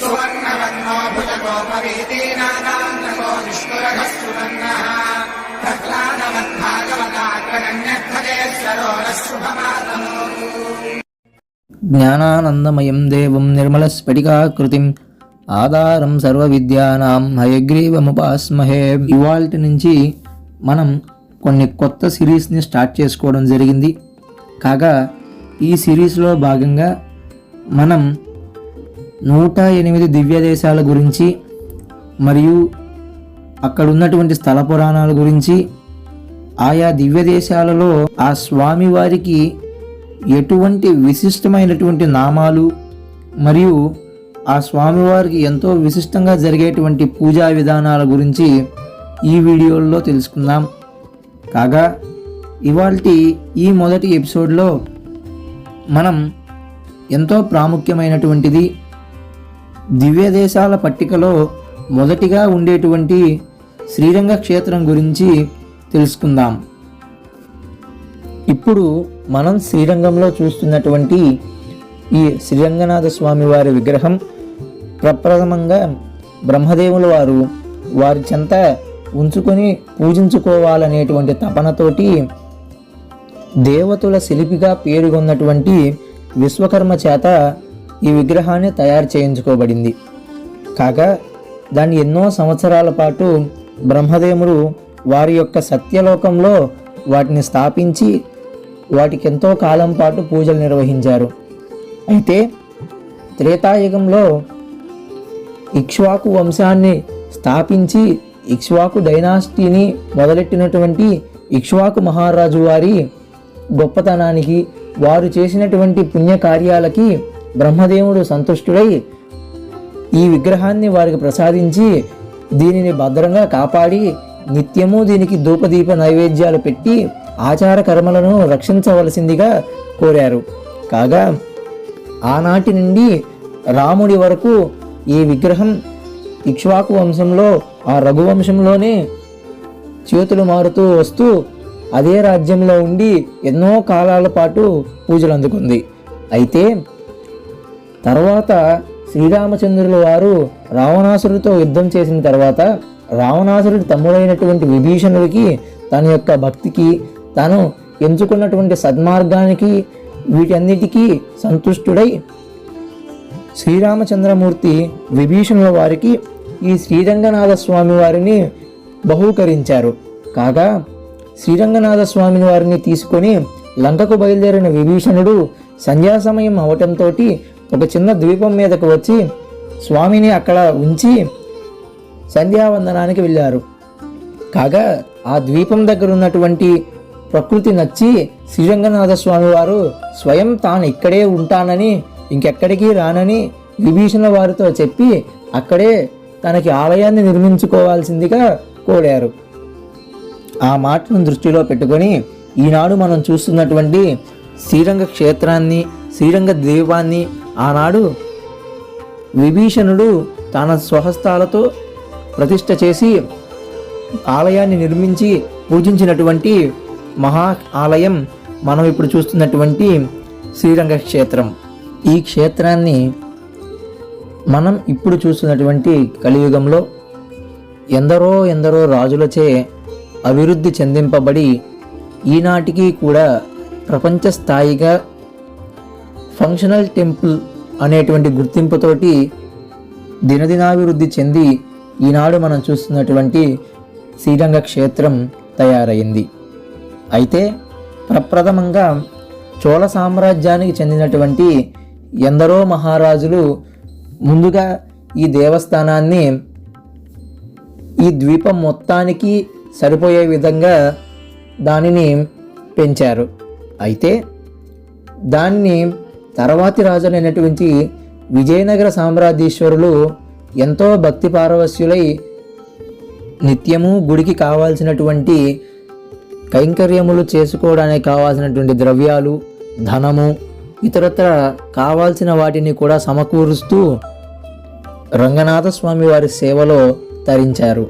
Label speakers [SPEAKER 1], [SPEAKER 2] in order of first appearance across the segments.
[SPEAKER 1] सुवर्णवर्णो भुजगोपवीतीनागान्तको निष्कुरघस्तुतन्नः प्रह्लादवद्भागवताग्रगण्यध्वजेश्वरो नः शुभमातमो
[SPEAKER 2] జ్ఞానానందమయం దేవం నిర్మలస్ఫటికాకృతిం ఆధారం సర్వవిద్యానాం హయగ్రీవముపాస్మహే ఇవాల్టి నుంచి మనం కొన్ని కొత్త సిరీస్ని స్టార్ట్ చేసుకోవడం జరిగింది కాగా ఈ సిరీస్లో భాగంగా మనం నూట ఎనిమిది దివ్య దేశాల గురించి మరియు అక్కడ ఉన్నటువంటి స్థల పురాణాల గురించి ఆయా దివ్య దేశాలలో ఆ స్వామివారికి ఎటువంటి విశిష్టమైనటువంటి నామాలు మరియు ఆ స్వామివారికి ఎంతో విశిష్టంగా జరిగేటువంటి పూజా విధానాల గురించి ఈ వీడియోల్లో తెలుసుకుందాం. కాగా ఇవాల్టి ఈ మొదటి ఎపిసోడ్లో మనం ఎంతో ప్రాముఖ్యమైనటువంటిది దివ్య దేశాల పట్టికలో మొదటిగా ఉండేటువంటి శ్రీరంగ క్షేత్రం గురించి తెలుసుకుందాం. ఇప్పుడు మనం శ్రీరంగంలో చూస్తున్నటువంటి ఈ శ్రీరంగనాథ స్వామి వారి విగ్రహం ప్రప్రథమంగా బ్రహ్మదేవుల వారు వారి చెంత ఉంచుకొని పూజించుకోవాలనేటువంటి తపనతోటి దేవతల శిల్పిగా పేరుగొన్నటువంటి విశ్వకర్మ చేత ఈ విగ్రహాన్ని తయారు చేయించుకోబడింది. కాగా దాన్ని ఎన్నో సంవత్సరాల పాటు బ్రహ్మదేవుడు వారి యొక్క సత్యలోకంలో వాటిని స్థాపించి వాటికి ఎంతో కాలం పాటు పూజలు నిర్వహించారు. అయితే త్రేతాయుగంలో ఇక్ష్వాకు వంశాన్ని స్థాపించి ఇక్ష్వాకు డైనాసిటీని మొదలెట్టినటువంటి ఇక్ష్వాకు మహారాజు వారి గొప్పతనానికి వారు చేసినటువంటి పుణ్యకార్యాలకి బ్రహ్మదేవుడు సంతుష్టుడై ఈ విగ్రహాన్ని వారికి ప్రసాదించి దీనిని భద్రంగా కాపాడి నిత్యము దీనికి ధూపదీప నైవేద్యాలు పెట్టి ఆచార కర్మలను రక్షించవలసిందిగా కోరారు. కాగా ఆనాటి నుండి రాముడి వరకు ఈ విగ్రహం ఇక్ష్వాకు వంశంలో ఆ రఘువంశంలోనే చేతులు మారుతూ వస్తూ అదే రాజ్యంలో ఉండి ఎన్నో కాలాల పాటు పూజలు అందుకుంది అయితే తర్వాత శ్రీరామచంద్రుల వారు రావణాసురుడితో యుద్ధం చేసిన తర్వాత రావణాసురుడి తమ్ముడైనటువంటి విభీషణుడికి తన యొక్క భక్తికి తను ఎంచుకున్నటువంటి సద్మార్గానికి వీటన్నిటికీ సంతుష్టుడై శ్రీరామచంద్రమూర్తి విభీషణుల వారికి ఈ శ్రీరంగనాథ స్వామి వారిని బహూకరించారు. కాగా శ్రీరంగనాథ స్వామి వారిని తీసుకొని లంకకు బయలుదేరిన విభీషణుడు సంధ్యా సమయం అవటంతో ఒక చిన్న ద్వీపం మీదకు వచ్చి స్వామిని అక్కడ ఉంచి సంధ్యావందనానికి వెళ్ళారు. కాగా ఆ ద్వీపం దగ్గర ఉన్నటువంటి ప్రకృతి నచ్చి శ్రీరంగనాథ స్వామి వారు స్వయం తాను ఇక్కడే ఉంటానని ఇంకెక్కడికి రానని విభీషణ వారితో చెప్పి అక్కడే తనకి ఆలయాన్ని నిర్మించుకోవాల్సిందిగా కోరారు. ఆ మాటను దృష్టిలో పెట్టుకొని ఈనాడు మనం చూస్తున్నటువంటి శ్రీరంగ క్షేత్రాన్ని శ్రీరంగ ద్వీపాన్ని ఆనాడు విభీషణుడు తన స్వహస్తాలతో ప్రతిష్ట చేసి ఆలయాన్ని నిర్మించి పూజించినటువంటి మహా ఆలయం మనం ఇప్పుడు చూస్తున్నటువంటి శ్రీరంగ క్షేత్రం. ఈ క్షేత్రాన్ని మనం ఇప్పుడు చూస్తున్నటువంటి కలియుగంలో ఎందరో ఎందరో రాజులచే అభివృద్ధి చెందింపబడి ఈనాటికి కూడా ప్రపంచ స్థాయిగా ఫంక్షనల్ టెంపుల్ అనేటువంటి గుర్తింపుతోటి దినదినాభివృద్ధి చెంది ఈనాడు మనం చూస్తున్నటువంటి శ్రీరంగ క్షేత్రం తయారైంది. అయితే ప్రప్రథమంగా చోళ సామ్రాజ్యానికి చెందినటువంటి ఎందరో మహారాజులు ముందుగా ఈ దేవస్థానాన్ని ఈ ద్వీపం మొత్తానికి సరిపోయే విధంగా దానిని పెంచారు. అయితే దాన్ని తర్వాతి రాజులైనటువంటి విజయనగర సామ్రాజ్యేశ్వరులు ఎంతో భక్తి పారవస్యులై నిత్యము గుడికి కావాల్సినటువంటి కైంకర్యములు చేసుకోవడానికి కావాల్సినటువంటి ద్రవ్యాలు ధనము ఇతరత్ర కావాల్సిన వాటిని కూడా సమకూరుస్తూ రంగనాథ స్వామి వారి సేవలో తరించారు.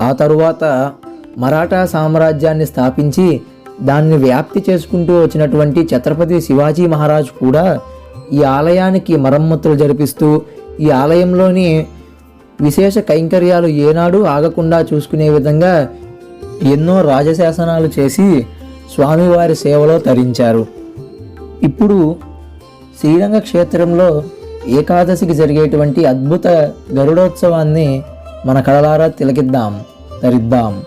[SPEAKER 2] ఆ తరువాత మరాఠా సామ్రాజ్యాన్ని స్థాపించి దాన్ని వ్యాప్తి చేసుకుంటూ వచ్చినటువంటి ఛత్రపతి శివాజీ మహారాజ్ కూడా ఈ ఆలయానికి మరమ్మతులు జరిపిస్తూ ఈ ఆలయంలోని విశేష కైంకర్యాలు ఏనాడు ఆగకుండా చూసుకునే విధంగా ఎన్నో రాజశాసనాలు చేసి స్వామివారి సేవలో తరించారు. ఇప్పుడు శ్రీరంగ క్షేత్రంలో ఏకాదశికి జరిగేటువంటి అద్భుత గరుడోత్సవాన్ని మన కళలారా తిలకిద్దాం తరిద్దాం.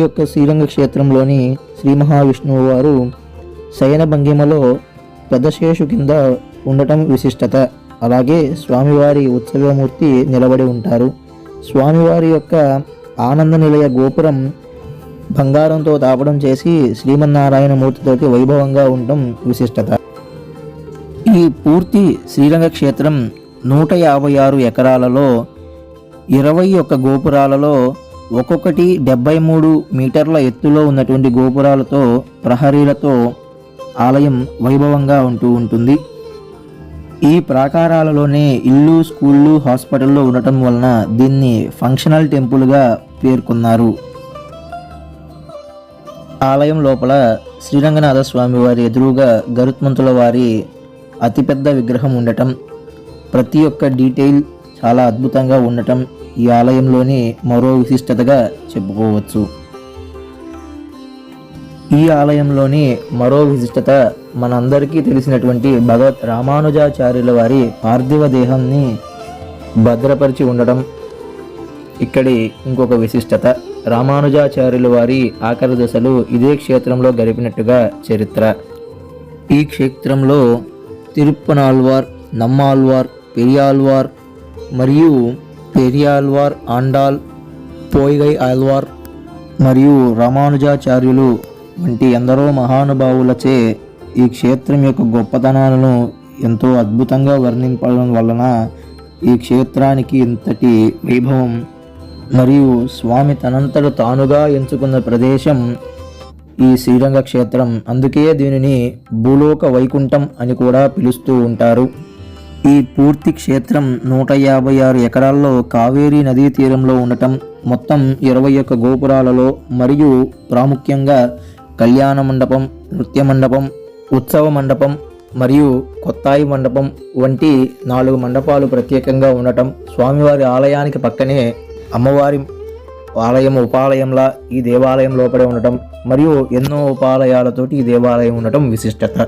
[SPEAKER 2] యొక్క శ్రీరంగ క్షేత్రంలోని శ్రీ మహావిష్ణువు వారు శయన భంగిమలో పెద్దశేషు కింద ఉండటం విశిష్టత. అలాగే స్వామివారి ఉత్సవమూర్తి నిలబడి ఉంటారు. స్వామివారి యొక్క ఆనంద నిలయ గోపురం బంగారంతో తాపడం చేసి శ్రీమన్నారాయణ మూర్తితోటి వైభవంగా ఉండటం విశిష్టత. ఈ పూర్తి శ్రీరంగ క్షేత్రం నూట యాభై ఆరు ఎకరాలలో ఇరవై ఒక్క గోపురాలలో ఒక్కొక్కటి డెబ్బై మూడు మీటర్ల ఎత్తులో ఉన్నటువంటి గోపురాలతో ప్రహరీలతో ఆలయం వైభవంగా ఉంటూ ఉంటుంది. ఈ ప్రాకారాలలోనే ఇల్లు స్కూళ్ళు హాస్పిటల్లో ఉండటం వలన దీన్ని ఫంక్షనల్ టెంపుల్గా పేర్కొన్నారు. ఆలయం లోపల శ్రీరంగనాథ స్వామి వారి ఎదురుగా గరుత్మంతుల వారి అతిపెద్ద విగ్రహం ఉండటం. ప్రతి ఒక్క డీటెయిల్ చాలా అద్భుతంగా ఉండటం ఈ ఆలయంలోని మరో విశిష్టతగా చెప్పుకోవచ్చు. ఈ ఆలయంలోని మరో విశిష్టత మనందరికీ తెలిసినటువంటి భగవత్ రామానుజాచార్యుల వారి పార్థివ దేహాన్ని భద్రపరిచి ఉండటం. ఇక్కడి ఇంకొక విశిష్టత రామానుజాచార్యుల వారి ఆఖరి దశలు ఇదే క్షేత్రంలో గడిపినట్టుగా చరిత్ర. ఈ క్షేత్రంలో తిరుప్పనాల్వార్ నమ్మాల్వార్ పెరియాల్వార్ మరియు పెరియాల్వార్ ఆండాల్ పోయిగై ఆల్వార్ మరియు రామానుజాచార్యులు వంటి ఎందరో మహానుభావులచే ఈ క్షేత్రం యొక్క గొప్పతనాలను ఎంతో అద్భుతంగా వర్ణింపడం వలన ఈ క్షేత్రానికి ఇంతటి వైభవం మరియు స్వామి తనంతట తానుగా ఎంచుకున్న ప్రదేశం ఈ శ్రీరంగ క్షేత్రం అందుకే దీనిని భూలోక వైకుంఠం అని కూడా పిలుస్తూ ఉంటారు. ఈ పూర్తి క్షేత్రం నూట యాభై ఆరు ఎకరాల్లో కావేరీ నదీ తీరంలో ఉండటం మొత్తం ఇరవై ఒక్క గోపురాలలో మరియు ప్రాముఖ్యంగా కళ్యాణ మండపం నృత్య మండపం ఉత్సవ మండపం మరియు కొత్తాయి మండపం వంటి నాలుగు మండపాలు ప్రత్యేకంగా ఉండటం స్వామివారి ఆలయానికి పక్కనే అమ్మవారి ఆలయం ఉపాలయంలా ఈ దేవాలయం లోపలే ఉండటం మరియు ఎన్నో ఉపాలయాలతోటి ఈ దేవాలయం ఉండటం విశిష్టత.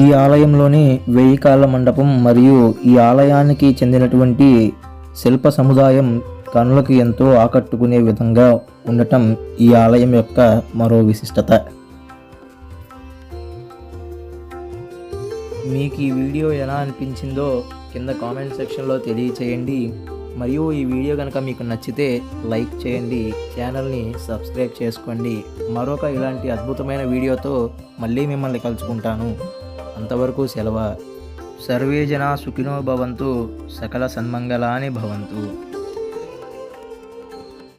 [SPEAKER 2] ఈ ఆలయంలోని వెయ్యి కాళ్ళ మండపం మరియు ఈ ఆలయానికి చెందినటువంటి శిల్ప సముదాయం కనులకు ఎంతో ఆకట్టుకునే విధంగా ఉండటం ఈ ఆలయం యొక్క మరో విశిష్టత. మీకు ఈ వీడియో ఎలా అనిపించిందో కింద కామెంట్ సెక్షన్లో తెలియచేయండి. మరియు ఈ వీడియో కనుక మీకు నచ్చితే లైక్ చేయండి ఛానల్ని సబ్స్క్రైబ్ చేసుకోండి. మరొక ఇలాంటి అద్భుతమైన వీడియోతో మళ్ళీ మిమ్మల్ని కలుసుకుంటాను. అంతవరకు సెలవు. సర్వే జనా సుఖినో భవంతు సకల సన్మంగళాని భవంతు.